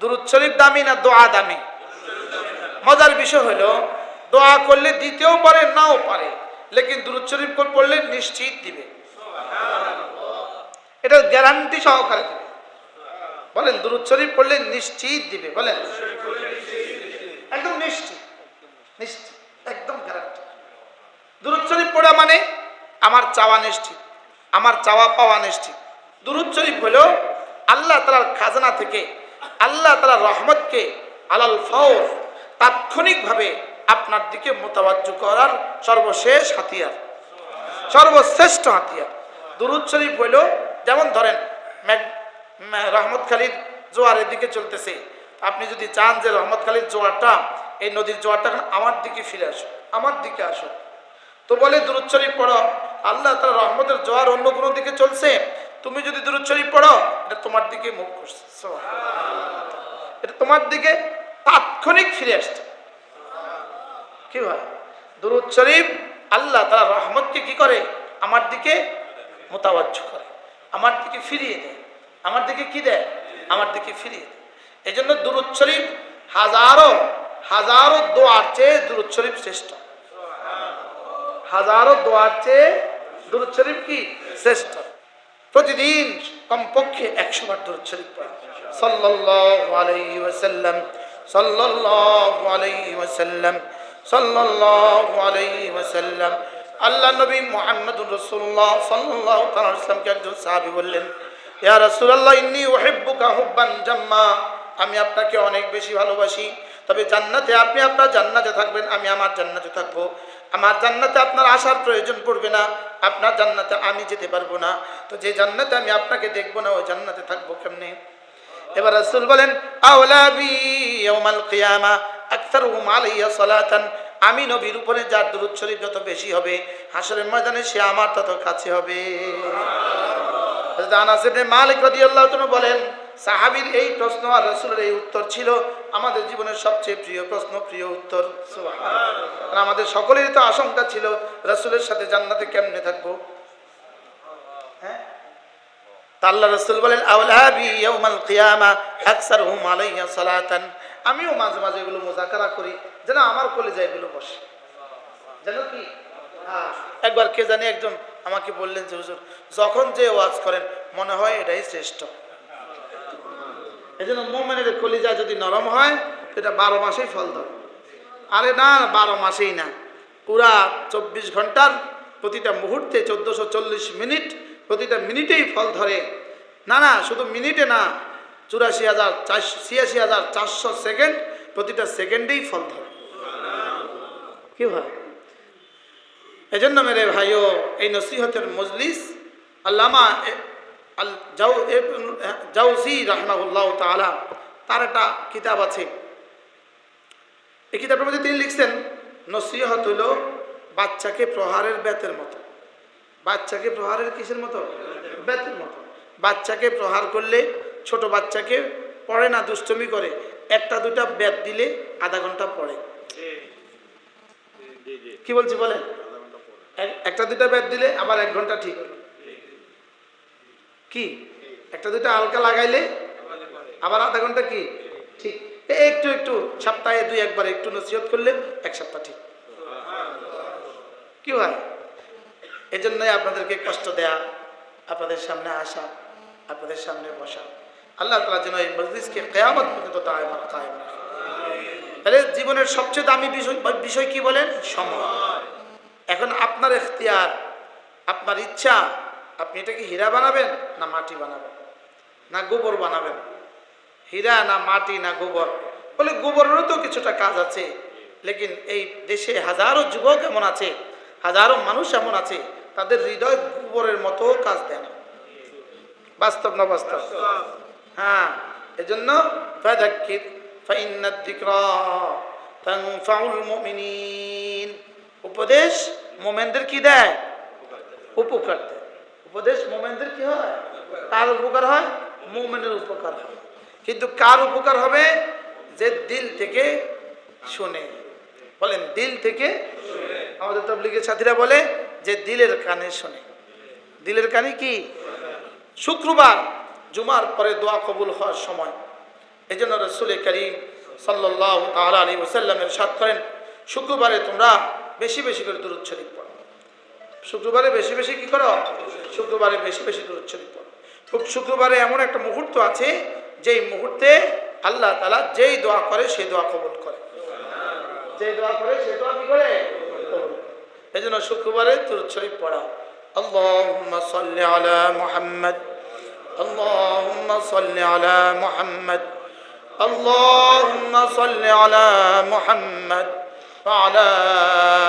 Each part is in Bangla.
দুরুদ শরীফ দামি না দোয়া দামি? মজার বিষয় হলো, দোয়া করলে দিতেও পারে নাও পারে লেকিন দুরুদ শরীফ পড়লে নিশ্চিত দিবে। এটা গ্যারান্টি সহকারে দিবে। বলেন, দুরুদ শরীফ পড়লে নিশ্চিত দিবে, বলেন। একদম নিশ্চিত একদম গ্যারান্টি দুরুদ শরীফ পড়া মানে আমার চাওয়া নিশ্চিত, আমার চাওয়া পাওয়া নিশ্চিত। দুরুদ শরীফ হলো আল্লাহ তালার খাজানা থেকে আল্লাহ তালা রহমতকে আলাল ফৌর তাৎক্ষণিকভাবে আপনার দিকে মোতাবাজ্য করার সর্বশেষ হাতিয়ার, সর্বশ্রেষ্ঠ হাতিয়ার। দুরুদ শরীফ হইল, যেমন ধরেন রহমত খালির জোয়ারের দিকে চলতেছে। আপনি যদি চান যে রহমত খালির জোয়ারটা, এই নদীর জোয়ারটা আমার দিকে ফিরে আসো আমার দিকে আসো তো বলে দুরুদ শরীফ পড়ো, আল্লাহ তার রহমতের জোয়ার অন্য কোনো দিকে চলছে? তুমি যদি দুরুদ শরীফ পড়ো, এটা তোমার দিকে মুখ করছে। এটা তোমার দিকে তাৎক্ষণিক ফিরে আসছে। কি হয় দুরুদ শরীফ আল্লাহ তারা রহমতকে কি করে? আমার দিকে মোতাবাজ্য করে। আমার দিকে ফিরিয়ে দেয়। আমার দিকে কি দেয়? আমার দিকে ফিরিয়ে দেয়। এই জন্য দুরুদ শরীফ হাজারো হাজারো দোয়ার চেয়ে দুরুদ শরীফ শ্রেষ্ঠ। হাজারো দোয়ার চেয়ে দুরুদ শরীফ কি? শ্রেষ্ঠ। প্রতিদিন কমপক্ষে একশো বার দুরুদ শরীফ পড়া। সাল্লাল্লাহু ওয়াসাল্লাম ওয়াসাল্লাম ওয়াসাল্লাম। আল্লাহ নবী মুহাম্মদুর রাসূলুল্লাহ সাল্লাল্লাহু তাআলা একজন সাহাবী বললেন, ইয়া রাসূলুল্লাহ, ইন্নী উহিব্বুকা হুব্বান জাম্মা। আমি আপনাকে অনেক বেশি ভালোবাসি, তবে জান্নাতে আপনি আপনার জান্নাতে থাকবেন, আমি আমার জান্নাতে থাকব। আমার জান্নাতে আপনার আসার প্রয়োজন পড়বে না, আপনার জান্নাতে আমি যেতে পারব না। তো যে জান্নাতে আমি আপনাকে দেখব না, ওই জান্নাতে থাকব কেমনে? এবার রাসূল বলেন আমি নবীর উপরে যার দুরূদ শরীফ যত বেশি হবে, হাসরের ময়দানে সে আমার তত কাছে হবে। আনাস ইবনে মালিক রাদিয়াল্লাহু বলেন সাহাবীর এই প্রশ্ন আর রাসূলের এই উত্তর ছিল আমাদের জীবনের সবচেয়ে প্রিয় প্রশ্ন প্রিয় উত্তর। আমাদের সকলেরই তো আশঙ্কা ছিল রাসূলের সাথে জান্নাতে কেমনে থাকব। হ্যাঁ? রসুল বলেন সালাতান? আমিও মাঝে মাঝে এগুলো মোজাকারা করি। যেন আমার কলেজে এগুলো বসে। যেন কি? হ্যাঁ, একবার কে জানি একজন আমাকে বললেন যে হুজুর যখন যে ওয়াজ করেন মনে হয় এটাই শ্রেষ্ঠ। এই জন্য মোমেনের কলিজা যদি নরম হয়, সেটা বারো মাসেই ফল ধরে আরে না, বারো মাসেই না। পুরা চব্বিশ ঘণ্টার প্রতিটা মুহূর্তে চোদ্দোশো চল্লিশ মিনিট প্রতিটা মিনিটেই ফল ধরে। না না, শুধু মিনিটে না, চুরাশি হাজার চারশো, ছিয়াশি হাজার চারশো সেকেন্ড প্রতিটা সেকেন্ডেই ফল ধরে। কি হয়? এজন্য মেরে ভাইও, এই নসিহতের মজলিস আল্লামা আল জাউ জাউসি রাহমাহুল্লাহ তাআলা তার একটা কিতাব আছে। এই কিতাবের মধ্যে তিনি লিখছেন নসিহত হলো বাচ্চাকে প্রহারের বেতের মতো। বাচ্চাকে প্রহারের কিসের মতো? বেতের মতো। বাচ্চাকে প্রহার করলে ছোট বাচ্চাকে পড়ে না দুষ্টমি করে। একটা দুটা বেত দিলে আধা ঘণ্টা পড়ে। কি বলছি বলেন? এক- একটা দুটা ব্যাট দিলে আবার এক ঘণ্টা ঠিক। কি? একটা দুটা আলকা লাগাইলে? আবার আধা ঘণ্টা কি? ঠিক। একটু একটু, সপ্তাহে দুই, একবার একটু নসিহত করলে এক সপ্তাহ ঠিক। কি হয়? এই জন্যই আপনাদেরকে কষ্ট দেয়া, আপনাদের সামনে আসা, আপনাদের সামনে বসা। আল্লাহ তালা যেন এই মজলিসকে কেয়ামত পর্যন্ত তাহলে জীবনের সবচেয়ে দামি বিষয় বিষয় কি বলেন? সময়। এখন আপনার এখতিয়ার আপনার ইচ্ছা আপনি এটাকে হীরা বানাবেন না মাটি বানাবেন? না গোবর বানাবেন? হীরা না মাটি না গোবর? বলে গোবরেরও তো কিছুটা কাজ আছে, লেকিন এই দেশে হাজারো যুবক এমন আছে, হাজারো মানুষ এমন আছে, তাদের হৃদয় গোবরের মতো কাজ দেয় না। বাস্তব না বাস্তব? হ্যাঁ এজন্য উপদেশ মোমেনদের কি দেয়? উপকার দেয়। উপদেশ মোমেনদের কি হয়? কার উপকার হয়, মোমেনের উপকার হয়। কিন্তু কার উপকার হবে? যে দিল থেকে শুনে। বলেন, দিল থেকে আমাদের তবলিগের সাথীরা বলে যে দিলের কানে শোনে। দিলের কানে কি? শুক্রবার, জুমার পরে দোয়া কবুল হওয়ার সময়। এই জন্য রসুল করিম সাল্লাহ আলী ওসাল্লামের সাত করেন, শুক্রবারে তোমরা বেশি বেশি করে দূরত শরীফ পড়ো। শুক্রবারে বেশি বেশি কি করো শুক্রবারে বেশি বেশি দূরত শরীফ পড়ো খুব শুক্রবারে এমন একটা মুহূর্ত আছে যেই মুহূর্তে আল্লাহ তালা যেই দোয়া করে সেই দোয়া কবুল করে যেই দোয়া করে সেই দোয়া কি করে এই জন্য শুক্রবারে দূরত শরীফ পড়া اللهم صل على محمد اللهم صل على محمد اللهم صل على محمد وعلى آل محمد كما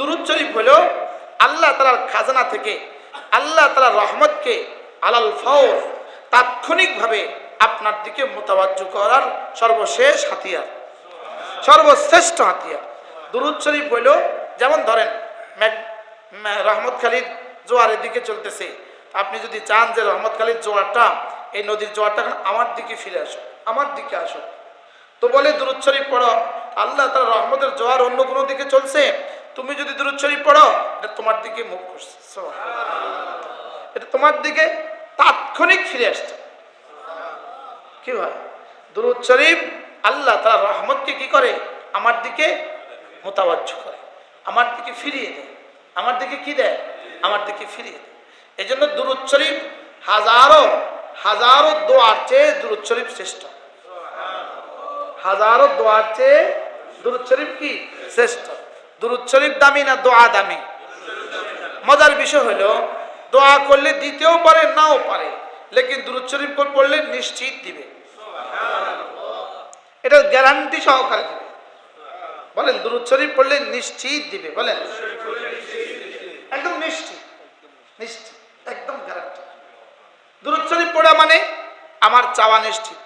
দুরুদ শরীফ হলো আল্লাহ তালার খাজানা থেকে, আল্লাহ তালার রহমতকে আলাল ফৌর তাৎক্ষণিকভাবে আপনার দিকে মোতাবাজ্য করার সর্বশেষ হাতিয়ার, সর্বশ্রেষ্ঠ হাতিয়ার। দুরুদ শরীফ হইল যেমন ধরেন রহমত খালিদ জোয়ারের দিকে চলতেছে, আপনি যদি চান যে রহমত খালিদ জোয়ারটা, এই নদীর জোয়ারটা আমার দিকে ফিরে আসো আমার দিকে আসো তো বলে দুরুদ শরীফ পড়ো, আল্লাহ তার রহমতের জোয়ার অন্য কোনো দিকে চলছে? তুমি যদি দুরুদ শরীফ পড়ো, এটা তোমার দিকে মুখ করছে। এটা তোমার দিকে তাৎক্ষণিক ফিরে আসছে। কি হয়? দুরুদ শরীফ আল্লাহ তার রহমতকে কি করে? আমার দিকে মোতাবাজ্য করে। আমার দিকে ফিরিয়ে দেয়। আমার দিকে কি দেয়? আমার দিকে ফিরিয়ে দেয়। এই জন্য দুরুদ শরীফ হাজারো হাজারো দোয়ার চেয়ে দুরুদ শরীফ শ্রেষ্ঠ। হাজারো দোয়ার চেয়ে দুরুদ শরীফ কি? শ্রেষ্ঠ। দুরুদ শরীফ দামি না দোয়া দামি? মজার বিষয় হলো, দোয়া করলে দিতেও পারে, নাও পারে। লেকিন দুরুদ শরীফ পড়লে নিশ্চিত দিবে। এটা গ্যারান্টি সহকারে দিবে। বলেন, দুরুদ শরীফ পড়লে নিশ্চিত দিবে, বলেন। একদম নিশ্চিত নিশ্চিত, একদম গ্যারান্টি দুরুদ শরীফ পড়া মানে আমার চাওয়া নিশ্চিত,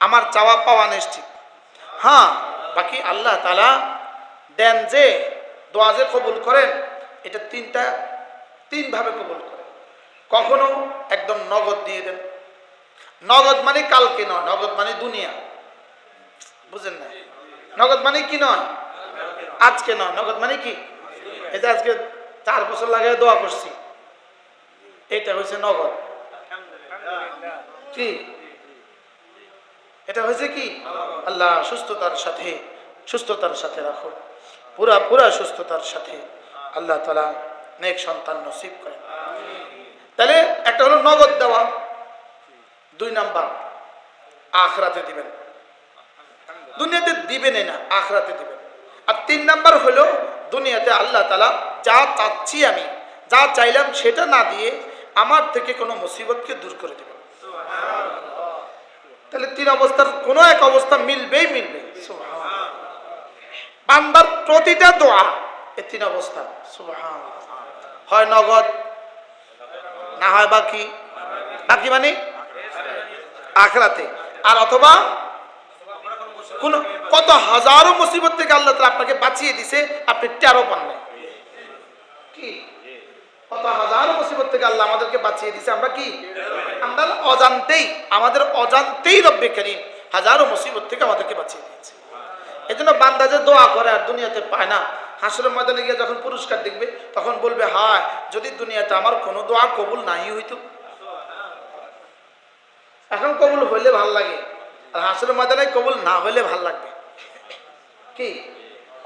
আমার চাওয়া পাওয়া নিশ্চিত। হ্যাঁ বাকি আল্লাহ তালা দেন যে দোয়া যে কবুল করেন, এটা তিনটা, তিনভাবে কবুল করেন। কখনো একদম নগদ দিয়ে দেন। নগদ মানে কালকে নয়, নগদ মানে দুনিয়া। বুঝেন না? নগদ মানে কি নয়? আজকে নয়, নগদ মানে কি? এটা আজকে চার বছর লাগে দোয়া করছি। এটা হয়েছে নগদ। কি? এটা হয়েছে কি? আল্লাহ সুস্থতার সাথে সুস্থতার সাথে রাখো পুরা পুরা সুস্থতার সাথে আল্লাহ তালা নেক সন্তান নসিব করেন। তাহলে একটা হলো নগদ দেওয়া, দুই নাম্বার আখরাতে দিবেন। দুনিয়াতে দিবেন না, আখরাতে দিবেন। আর তিন নাম্বার হলো দুনিয়াতে আল্লাহ তালা যা চাচ্ছি আমি, যা চাইলাম সেটা না দিয়ে আমার থেকে কোনো মুসিবতকে দূর করে দেবেন। তাহলে তিন অবস্থার কোনো এক অবস্থা মিলবেই মিলবে। বান্দার প্রতিটা দোয়া। এই তিন অবস্থা। হয় নগদ, না হয় বাকি। বাকি মানে? আখরাতে। আর অথবা কোন, কত হাজারো মুসিবত থেকে আল্লাহ তাআলা আপনাকে বাঁচিয়ে দিছে, আপনি টেরো পান নাই। কি? কত হাজারো মুসিবত থেকে আল্লাহ আমাদেরকে বাঁচিয়ে দিছে, আমরা কি? আমরা অজান্তেই, আমাদের অজান্তেই রব্বে করিম হাজারো মুসিবত থেকে আমাদেরকে বাঁচিয়ে দিয়েছে। এই জন্য বান্দা যে দোয়া করে আর দুনিয়াতে পায় না। হাসরের ময়দানে গিয়ে যখন পুরস্কার দেখবে, তখন বলবে, হায়, যদি দুনিয়াতে আমার কোনো দোয়া কবুল নাই হইতো? এখন কবুল হইলে ভালো লাগে, আর হাসরের ময়দানে কবুল না হইলে ভালো লাগবে। কি?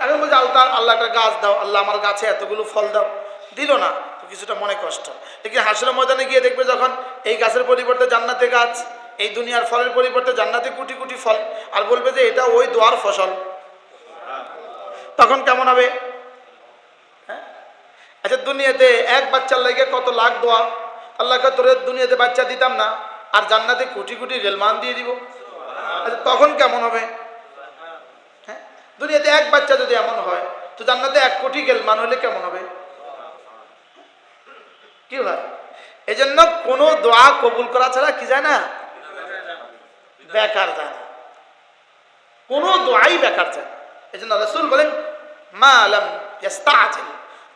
এখন বলছে, আল্লাহ আল্লাহ একটা গাছ দাও, আল্লাহ আমার গাছে এতগুলো ফল দাও। দিল না, তো কিছুটা মনে কষ্ট। দেখি হাসরের ময়দানে গিয়ে দেখবে যখন এই গাছের পরিবর্তে জান্নাতে গাছ, এই দুনিয়ার ফলের পরিবর্তে জান্নাতে কোটি কোটি ফল, আর বলবে যে এটা ওই দোয়ার ফসল। তখন কেমন হবে? হ্যাঁ? আচ্ছা দুনিয়াতে এক বাচ্চার লাগে কত লাখ দোয়া। আল্লাহকে তোর দুনিয়াতে বাচ্চা দিতাম না, আর জান্নাতে কোটি কোটি রেলমান দিয়ে দিব। আচ্ছা তখন কেমন হবে? হ্যাঁ? দুনিয়াতে এক বাচ্চা যদি এমন হয়, তো জান্নাতে এক কোটি গেলমান হলে কেমন হবে? কি হয়? এই জন্য কোনো দোয়া কবুল করা ছাড়া কি যায় না? বেকার যায় না। কোনো দোয়াই বেকার যায় এই জন্য রসুল বলেন, মা আলম ইয়াস্তাআজিল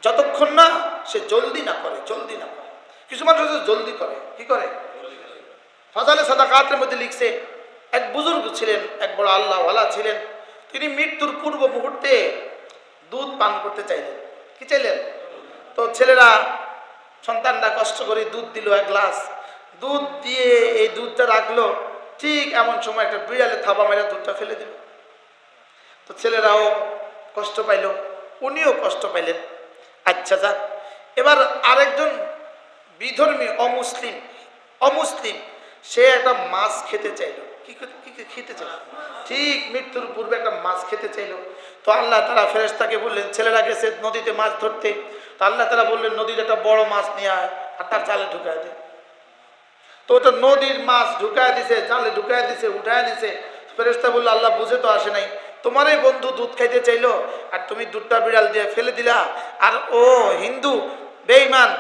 যতক্ষণ না সে জলদি না করে, জলদি না করে। কিছু মানুষ জলদি করে, কি করে? ফাজালে সাদাকাতের মধ্যে লিখছে, এক বুজুর্গ ছিলেন, এক বড় আল্লাহওয়ালা ছিলেন। তিনি মৃত্যুর পূর্ব মুহূর্তে দুধ পান করতে চাইলেন। কি চাইলেন? তো ছেলেরা সন্তানরা কষ্ট করে দুধ দিল এক গ্লাস। দুধ দিয়ে এই দুধটা রাখল, ঠিক এমন সময় একটা বিড়ালে থাবা মেরে দুধটা ফেলে দিল। তো ছেলেরাও কষ্ট পাইল, উনিও কষ্ট পাইলেন। আচ্ছা যাক, এবার আরেকজন বিধর্মী অমুসলিম অমুসলিম, সে একটা মাছ খেতে চাইলো। কি খেতে- চাইলো? ঠিক মৃত্যুর পূর্বে একটা মাছ খেতে চাইলো। তো আল্লাহ তারা ফেরেশতাকে বললেন, ছেলেরা গেছে নদীতে মাছ ধরতে। তো আল্লাহ তারা বললেন, নদীর একটা বড় মাছ নিয়ে আয় আর তার জালে ঢুকায় দে। তো ওটা নদীর মাছ ঢুকায় দিছে, জালে ঢুকায় দিছে, উঠায় দিছে ফেরেস্তা বলল, আল্লাহ বুঝে তো আসে নাই। তোমারই বন্ধু দুধ খাইতে চাইলো, আর তুমি দুধটা বিড়াল দিয়ে ফেলে দিলা, আর ও হিন্দু, বেঈমান,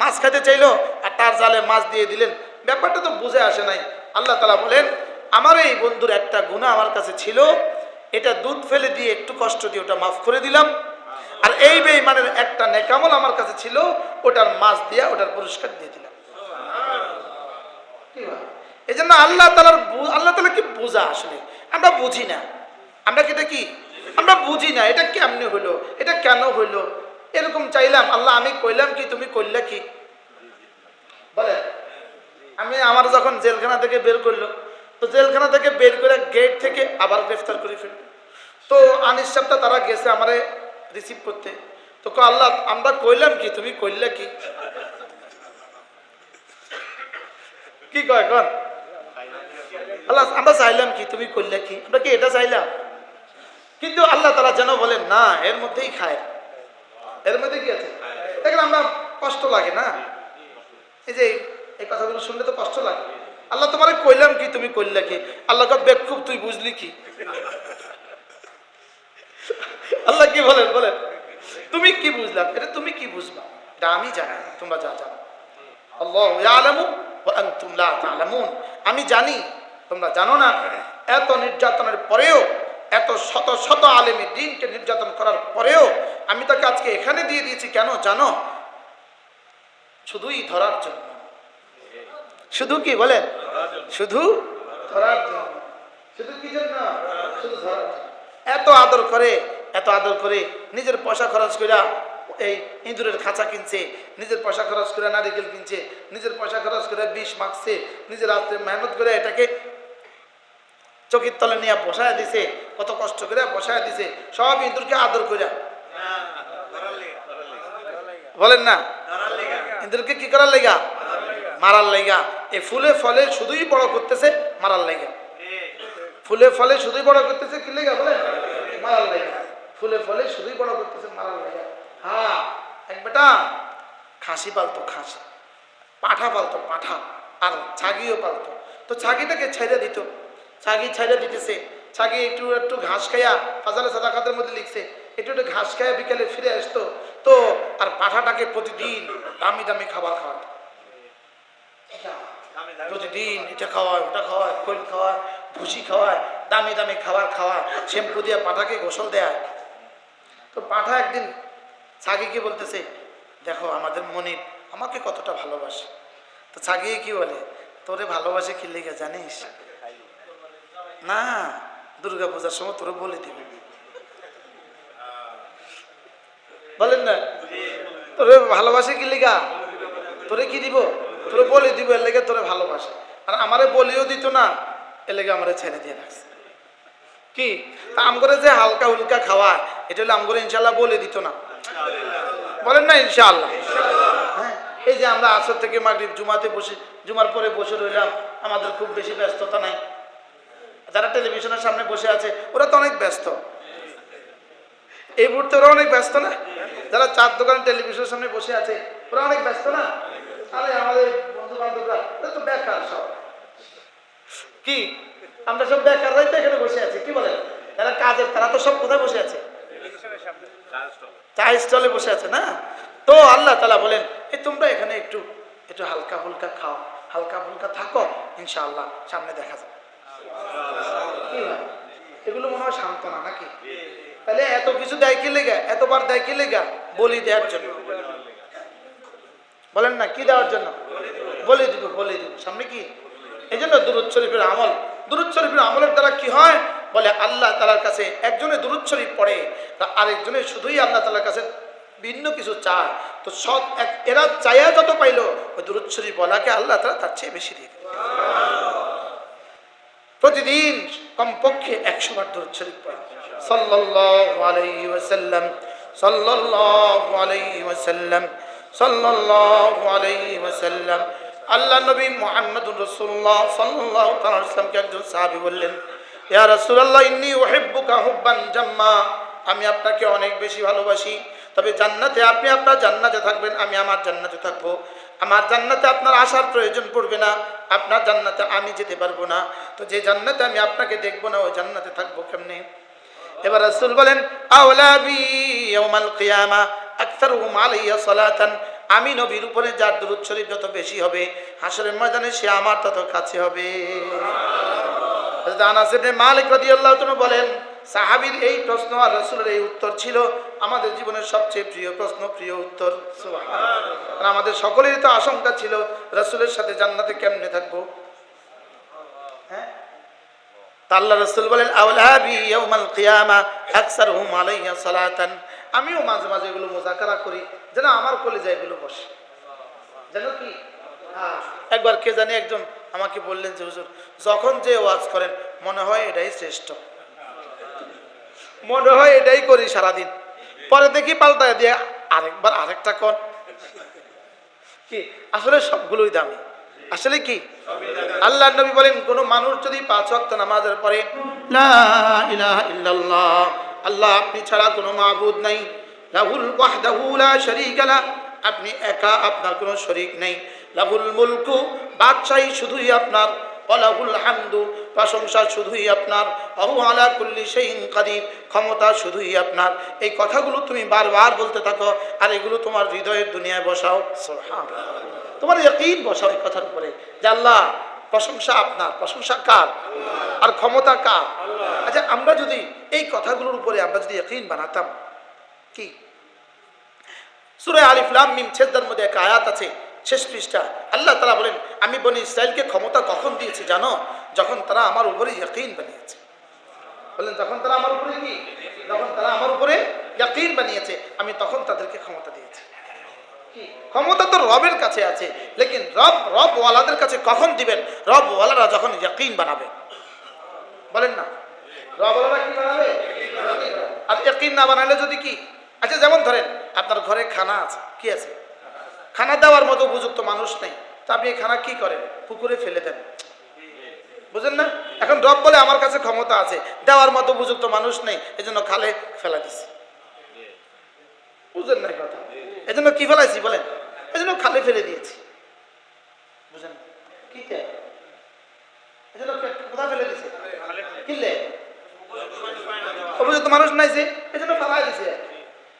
মাছ খাইতে চাইলো, আর তার জালে মাছ দিয়ে দিলেন। ব্যাপারটা তো বুঝে আসে নাই। আল্লাহ তালা বলেন, আমার এই বন্ধুর একটা গুণা আমার কাছে ছিল, এটা দুধ ফেলে দিয়ে একটু কষ্ট দিয়ে ওটা মাফ করে দিলাম। আর এই বেঈমানের একটা নেকামল আমার কাছে ছিল, ওটার মাছ দিয়া ওটার পুরস্কার দিয়ে দিলাম? এই জন্য আল্লাহ তালার আল্লাহ তালা কি বোঝা আসলে? আমরা বুঝি না। আমরা কি কি? আমরা বুঝি না, এটা কেমনে হইল এটা কেন হইল এরকম চাইলাম, আল্লাহ আমি কইলাম কি, তুমি কইলা কি? বলে, আমি আমার যখন জেলখানা থেকে বের করল, তো জেলখানা থেকে বের করে গেট থেকে আবার গ্রেফতার করে ফেলল। তো আনিস তারা গেছে আমারে রিসিভ করতে। তো আল্লাহ, আমরা কইলাম কি, তুমি কইলা কি? কি কয়, কন? আল্লাহ, আমরা চাইলাম কি, তুমি করলে কি? আমরা কি এটা চাইলাম? কিন্তু আল্লাহ তারা যেন বলেন, না, এর মধ্যেই খায় এর মধ্যে কি আছে? দেখেন আমরা কষ্ট লাগে না? এই যে এই কথাগুলো শুনলে তো কষ্ট লাগে। আল্লাহ তোমার কইলাম কি, তুমি করলে কি? আল্লাহ বেকুব তুই বুঝলি কি? আল্লাহ কি বলেন বলেন? তুমি কি বুঝলাম এটা তুমি কি বুঝবা? এটা আমি জানি, তোমরা যা জানো। আল্লাহ তা'লামুন। আমি জানি, তোমরা জানো না। এত নির্যাতনের পরেও এত শত শত আলেমী দিনকে নির্যাতন করার পরেও আমি তাকে আজকে এখানে দিয়ে দিয়েছি, কেন জানো? শুধুই ধরার জন্য। শুধু কি বলেন শুধু ধরার জন্য। শুধু কি জন্য? শুধু ধরার এত আদর করে, এত আদর করে নিজের পয়সা খরচ করে এই ইঁদুরের খাঁচা কিনছে, নিজের পয়সা খরচ করে নারিকেল কিনছে, নিজের পয়সা খরচ করে বিষ মাখছে, নিজের রাত্রে মেহনত করে এটাকে চকির তলে নিয়ে বসায় দিছে, কত কষ্ট করে বসায় দিছে, সব ইঁদুরকে আদর করে। বলেন না? ইঁদুরকে কি করার লেগা? মারার লেগা। এই ফুলে ফলে শুধুই বড় করতেছে, মারার লেগা। ফুলে ফলে শুধুই বড় করতেছে, কি লেগা বলেন? মারার লেগা। ফুলে ফলে শুধুই বড় করতেছে, মারার লেগা। হ্যাঁ এক বেটা, খাসি পালতো, খাসি। পাঠা পালতো, পাঠা। আর ছাগিও পালতো। তো ছাগিটাকে ছেড়ে দিত। ছাগি ছেড়ে দিতেছে। ছাগি একটু একটু ঘাস খাইয়া ফাজালে সাদাকাতের মধ্যে লিখছে, একটু একটু ঘাস খাইয়া বিকালে ফিরে আসতো। তো, আর পাঠাটাকে প্রতিদিন দামি দামি খাবার খাওয়াতো। প্রতিদিন এটা খাওয়ায়, ওটা খাওয়ায়, খোল খাওয়ায়, ভুসি খাওয়ায়, দামি দামি খাবার খাওয়ায়, শ্যাম্পু দিয়ে পাঠাকে গোসল দেয়। তো পাঠা একদিন ছাগিকে বলতেছে, দেখো, আমাদের মনির আমাকে কতটা ভালোবাসে। তো ছাগিয়ে কি বলে, তোরে ভালোবাসে কি লেগে জানিস? না দুর্গা পূজার সময় তোরা বলে দিবে। বলেন না, তোরে ভালোবাসে কি লেগা? তোরে কি দিব? তোরে বলে দিব, এর লেগে তোরে ভালোবাসে। আর আমারে বলিও দিত না, এর লেগে আমারে ছেড়ে দিয়ে রাখছে। কি? তা আমগরে যে হালকা হুলকা খাওয়া এটা হলে আমগরে ইনশাল্লাহ বলে দিত না। বলেন না, ইনশাল্লাহ। হ্যাঁ এই যে আমরা আসর থেকে মাগরিব জুমাতে বসে, জুমার পরে বসে রইলাম, আমাদের খুব বেশি ব্যস্ততা নাই। যারা টেলিভিশনের সামনে বসে আছে ওরা তো অনেক ব্যস্ত। এই মুহূর্তে ওরা অনেক ব্যস্ত না? যারা চার দোকানে টেলিভিশনের সামনে বসে আছে ওরা অনেক ব্যস্ত না? আরে আমাদের বন্ধু বান্ধবরা ওরা তো বেকার সব। কি? আমরা সব বেকাররাই তো এখানে বসে আছি কি বলেন? যারা কাজের তারা তো সব কোথায় বসে আছে? চা স্টলে বসে আছে না? তো আল্লাহ তালা বলেন এই তোমরা এখানে একটু একটু হালকা ফুলকা খাও। হালকা ফুলকা থাকো ইনশাআল্লাহ সামনে দেখা যাবে? এগুলো মনে হয় সান্ত্বনা নাকি? তাহলে এত কিছু দেয় কি লেগা? এতবার দেয় কি লেগা? বলি দেওয়ার জন্য। বলেন না, কি দেওয়ার জন্য? বলে দিব বলে দিব। সামনে কি? এই জন্য দুরুদ শরীফের আমল। দুরুদ শরীফের আমলের দ্বারা কি হয়? বলে আল্লাহ তালার কাছে একজনে দুরুদ শরীফ পড়ে আরেকজনে শুধুই আল্লাহ তালার কাছে ভিন্ন কিছু চায়। তো সব এক এরা চাইয়া যত পাইলো, ওই দুরুদ শরীফ বলাকে আল্লাহ তালা তার চেয়ে বেশি দিয়ে প্রতিদিন কমপক্ষে একশো বার দূর শরীফ পড়া। সাল্লাল্লাহু আলাইহি ওয়াসাল্লাম, সাল্লাল্লাহু আলাইহি ওয়াসাল্লাম, সাল্লাল্লাহু আলাইহি ওয়াসাল্লাম। আল্লাহ নবী মুহাম্মদুর রাসূলুল্লাহ সাল্লাল্লাহু তাআলা ইসলামকে একজন সাহাবী বললেন, ইয়া রাসূলুল্লাহ, ইন্নী উহিব্বুকা হুব্বান জাম্মা। আমি আপনাকে অনেক বেশি ভালোবাসি, তবে জান্নাতে আপনি আপনার জান্নাতে থাকবেন, আমি আমার জান্নাতে থাকব। আমার জান্নাতে আপনার আসার প্রয়োজন পড়বে না, আপনার জান্নাতে আমি যেতে পারব না। তো যে জান্নাতে আমি আপনাকে দেখব না ওই জান্নাতে থাকব কেমনে? এবার রাসূল বলেন আমি নবীর উপরে যার দুরূদ শরীফ যত বেশি হবে, হাসরের ময়দানে সে আমার তত কাছে হবে। মালিক রাদিয়াল্লাহু তাআলা বলেন সাহাবীর এই প্রশ্ন আর রাসূলের এই উত্তর ছিল আমাদের জীবনের সবচেয়ে প্রিয় প্রশ্ন, প্রিয় উত্তর। আমাদের সকলেরই তো আশঙ্কা ছিল রাসূলের সাথে জান্নাতে কেমনে থাকব? হ্যাঁ? রসুল বলেন সালাতান? আমিও মাঝে মাঝে এগুলো মোজাকারা করি, যেন আমার কলেজে এগুলো বসে। যেন কি? হ্যাঁ। একবার কে জানি একজন আমাকে বললেন যে, হুজুর, যখন যে ওয়াজ করেন, মনে হয় এটাই শ্রেষ্ঠ। মনে হয় এটাই করি সারাদিন। পরে দেখি পাল্টায় দিয়ে আরেকবার আরেকটা কর। কি? আসলে সবগুলোই দামি। আসলে কি? আল্লাহ নবী বলেন, কোন মানুষ যদি পাঁচ ওয়াক্ত নামাজের পরে আল্লাহ আপনি ছাড়া কোনো মাবুদ নাই। লাহুল ওয়াহদাহু লা শারীকা আপনি একা আপনার কোনো শরীক নেই। লাহুল মুলকু, বাদশাহী শুধুই আপনার। অলাহুল হামদু প্রশংসা শুধুই আপনার। অহু আলা কুল্লি শাইইন কাদির। ক্ষমতা শুধুই আপনার। এই কথাগুলো তুমি বারবার বলতে থাকো আর এগুলো তোমার হৃদয়ের দুনিয়ায় বসাও। তোমার ইয়কিন বসাও এই কথার উপরে। যে আল্লাহ প্রশংসা আপনার। প্রশংসা কার? আর ক্ষমতা কার? আচ্ছা আমরা যদি এই কথাগুলোর উপরে আমরা যদি ইয়কিন বানাতাম কি? সুরে আলিফলাম মিম ছেদার মধ্যে এক আয়াত আছে শেষ পৃষ্ঠা। আল্লাহ তারা বলেন আমি বনি ইসরায়েলকে ক্ষমতা কখন দিয়েছি জানো? যখন তারা আমার উপরে ইয়কিন বানিয়েছে। বললেন, যখন তারা আমার উপরে কি? যখন তারা আমার উপরে ইয়াকিন বানিয়েছে, আমি তখন তাদেরকে ক্ষমতা দিয়েছি। ক্ষমতা তো রবের কাছে আছে, লেকিন রব রব ওয়ালাদের কাছে কখন দিবেন? রব ওয়ালারা যখন ইয়াকিন বানাবে। বলেন না। রব ওয়ালারা কি বানাবে? আর ইয়াকিন না বানালে যদি কি? আচ্ছা যেমন ধরেন, আপনার ঘরে খানা আছে, কি আছে? খানা দেওয়ার মতো উপযুক্ত মানুষ নেই। তা আপনি খানা কি করেন? পুকুরে ফেলে দেন। বুঝেন না? এখন রব বলে আমার কাছে ক্ষমতা আছে, দেওয়ার মতো উপযুক্ত মানুষ নেই, এজন্য খালে ফেলা দিছে। বুঝেন না কথা? এজন্য কি ফেলাইছি বলেন? এজন্য খালে ফেলে দিয়েছি। বুঝেন? কি ফেলে মানুষ নাই যে ফেলাই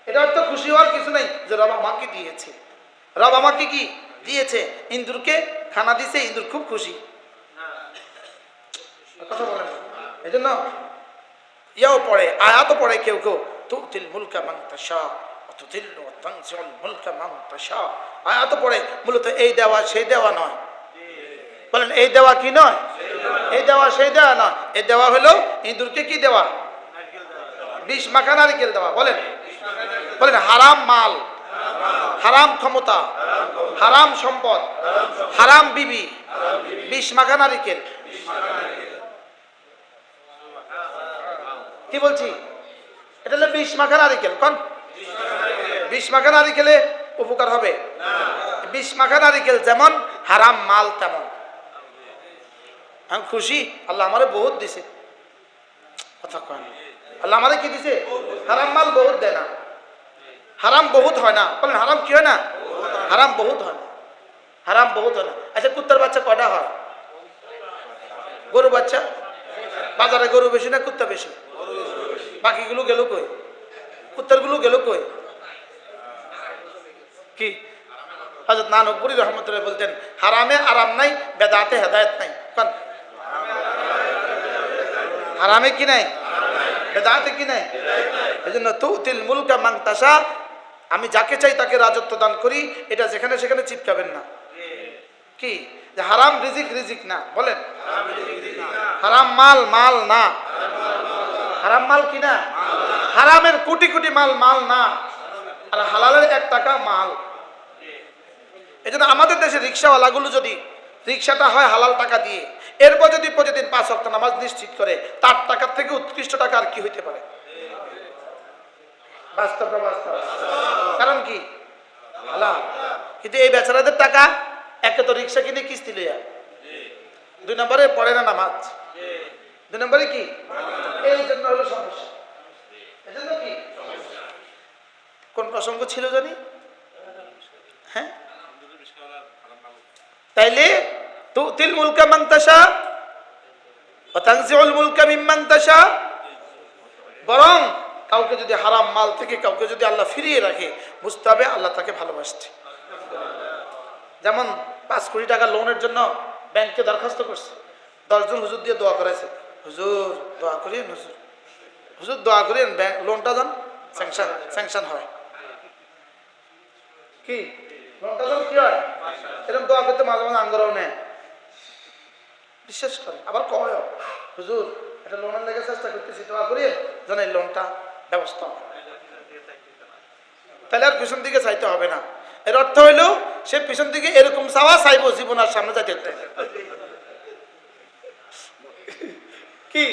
এটা অর্থ খুশি হওয়ার কিছু নাই যে রব আমাকে দিয়েছে। রব আমাকে কি দিয়েছে? খানা ইন্দুর খুব খুশি। কথা বলেন এই জন্য ইয়াও পড়ে, আয়াতও পড়ে কেউ কেউ, তুতিল মুলকা মান তাশা তুতিল্লু তানসিউল মুলকা তাশা। আয়াতও পড়ে, মূলত এই দেওয়া সেই দেওয়া নয়। বলেন, এই দেওয়া কি নয়? এই দেওয়া সেই দেওয়া নয়। এই দেওয়া হলো ইঁদুরকে কি দেওয়া? বিষ মাখা নারিকেল দেওয়া। বলেন। বলেন, হারাম মাল। হারাম ক্ষমতা। হারাম সম্পদ। হারাম বিবি। বিষ মাখা নারিকেল। কি বলছি? এটা হলো বিষ মাখা নারিকেল, কন? বিষ মাখা নারিকেলে উপকার হবে। বিষ মাখা নারিকেল যেমন, হারাম মাল তেমন। আমি খুশি, আল্লাহ আমারে বহুত দিছে। কথা কয়। আল্লাহ আমারে কি দিছে? হারাম মাল বহুত দেয় না। হারাম বহুত হয় না। বলেন, হারাম কি হয় না? হারাম বহুত হয় না। হারাম বহুত হয় না। আচ্ছা কুত্তার বাচ্চা কয়টা হয়? গরু বাচ্চা? বাজারে গরু বেশি না কুত্তা বেশি? বাকিগুলো গেল কই? কুত্তারগুলো গেল কই? কি? হজরত নানকপুরি রহমতুল্লাহ বলতেন, হারামে আরাম নাই, বেদাতে হেদায়ত নাই। হারামে কি নাই? বেদাতে কি নাই? এই জন্য তুতিল মুলকা মাংতাসা আমি যাকে চাই তাকে রাজত্ব দান করি, এটা যেখানে সেখানে চিপকাবেন না। কি? যে হারাম রিজিক রিজিক না, বলেন। হারাম মাল মাল না। হারাম মাল কিনা হারামের কোটি কোটি মাল মাল না। আর হালালের এক টাকা মাল। এই জন্য আমাদের দেশে রিক্সাওয়ালাগুলো যদি রিক্সাটা হয় হালাল টাকা দিয়ে, এরপর যদি প্রতিদিন পাঁচ অক্ট নামাজ নিশ্চিত করে, তার টাকার থেকে উৎকৃষ্ট টাকা আর কি হইতে পারে? বাস্তব। কারণ কি? কিন্তু এই বেচারাদের টাকা, একে তো রিক্সা কিনে কিস্তি লইয়া। দুই নম্বরে পড়ে না নামাজ। দুই নম্বরে কি? এই জন্য হলো সমস্যা। এই কি? কোন প্রসঙ্গ ছিল জানি? হ্যাঁ? তাইলে তুতিল মুলকা মাংতাসা ও মুলকা মিম্মাংতাসা বরং কাউকে যদি হারাম মাল থেকে কাউকে যদি আল্লাহ ফিরিয়ে রাখে বুঝতে হবে আল্লাহ তাকে ভালোবাসছে। যেমন পাঁচ কোটি টাকা লোনের জন্য ব্যাংকে দরখাস্ত করছে। দশজন হুজুর দিয়ে দোয়া করেছে হুজুর, দোয়া করিয়েন, হুজুর। হুজুর, দোয়া করিয়েন, ব্যাংক লোনটা যান স্যাংশন স্যাংশন হয়। কি? লোনটা যান কি হয়? এরকম দোয়া করতে মাঝে মাঝে আঙ্গরাও নেয়। বিশ্বাস করে, আবার কয় হুজুর এটা লোনের লেগে চেষ্টা করতেছি, দোয়া করিয়ে যেন এই লোনটা ব্যবস্থা তাহলে আর পিছন দিকে চাইতে হবে না। এর অর্থ হইল, সে পিছন দিকে এরকম চাওয়া চাইব জীবন আর সামনে যাইতে কি?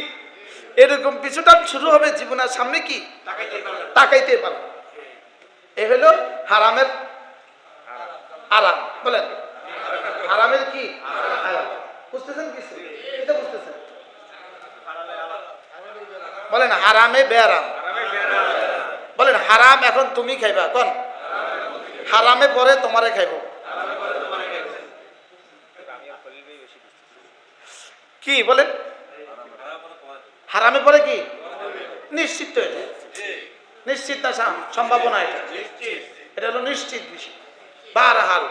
এরকম পিছুটা শুরু হবে জীবনের সামনে কি? তাকাইতে পারবে এ হলো হারামের আরাম বলেন। হারামের কি? বুঝতেছেন কিছু? এটা বুঝতেছেন? বলেন, হারামে বেয়ারাম। বলেন, হারাম এখন তুমি খাইবা, কোন? হারামে পরে তোমারে খাইব। কি বলেন? হারামে পরে কি? নিশ্চিত নিশ্চিত না সাম- সম্ভাবনা এটা। এটা হলো নিশ্চিত বিষয়। বারহাল।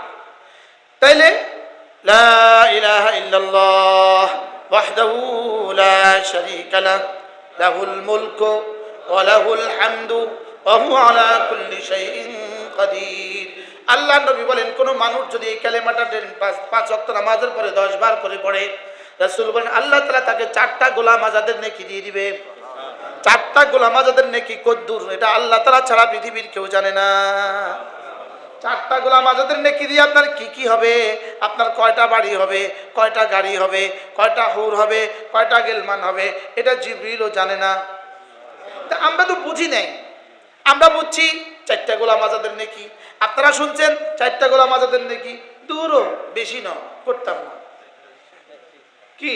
তাইলে, লা ইলাহা ইল্লাল্লাহ ওয়াহদাহু লা শারীকা লাহ, লাহুল মুলকু ওয়া লাহুল হামদু ওয়া হুয়া আলা কুল্লি শাইইন আল্লাহ নবী বলেন, কোন মানুষ যদি এই কালেমাটা পাঁচ ওয়াক্ত নামাজের পরে দশ বার করে পড়ে রাসূল বলেন, আল্লাহ তাআলা তাকে চারটা গোলাম আজাদের নেকি দিয়ে দিবে। চারটা গোলাম আজাদের নেকি কদ্দুর, এটা আল্লাহ তাআলা ছাড়া পৃথিবীর কেউ জানে না। চারটা গোলাম আজাদের নেকি দিয়ে আপনার কি কি হবে? আপনার কয়টা বাড়ি হবে, কয়টা গাড়ি হবে, কয়টা হুর হবে, কয়টা গেলমান হবে, এটা জিবরিলও জানে না। তা আমরা তো বুঝি নাই। আমরা বুঝছি চারটা গোলাম আজাদের নেকি। আপনারা শুনছেন, চারটা গোলাম আজাদের নেকি? দূরও বেশি ন করতাম না। কি?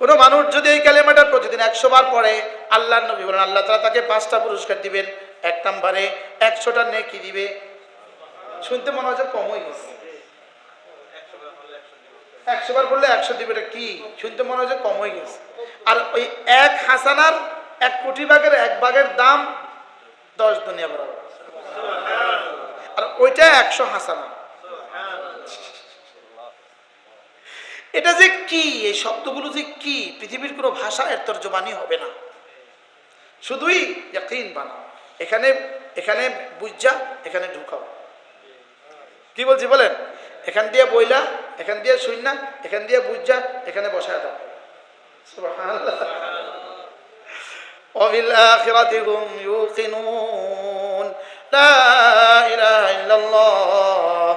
কোনো মানুষ যদি এই ক্যালেমাটা প্রতিদিন একশো বার পড়ে আল্লাহ নবী বলেন, আল্লাহ তালা তাকে পাঁচটা পুরস্কার দিবেন। এক নম্বরে একশোটা নেকি দিবে। শুনতে মনে হচ্ছে কম হয়ে গেছে একশো বার পড়লে একশো দিবে, এটা কি? শুনতে মনে হচ্ছে কম হয়ে গেছে আর ওই এক হাসানার এক কোটি ভাগের এক ভাগের দাম দশ দুনিয়া বরাবর। আর ওইটা একশো হাসানা। এটা যে কি? এই শব্দগুলো যে কি? পৃথিবীর কোনো ভাষা এর তর্জমানি হবে না। শুধুই ইয়াকিন বানাও। এখানে এখানে বুঝা, এখানে ঢুকাও। কি বলছি বলেন? এখান দিয়ে বইলা, এখান দিয়ে শুননা এখান দিয়ে বুঝা, এখানে বসায় দাও। وبالآخرة هم يوقنون لا إله إلا الله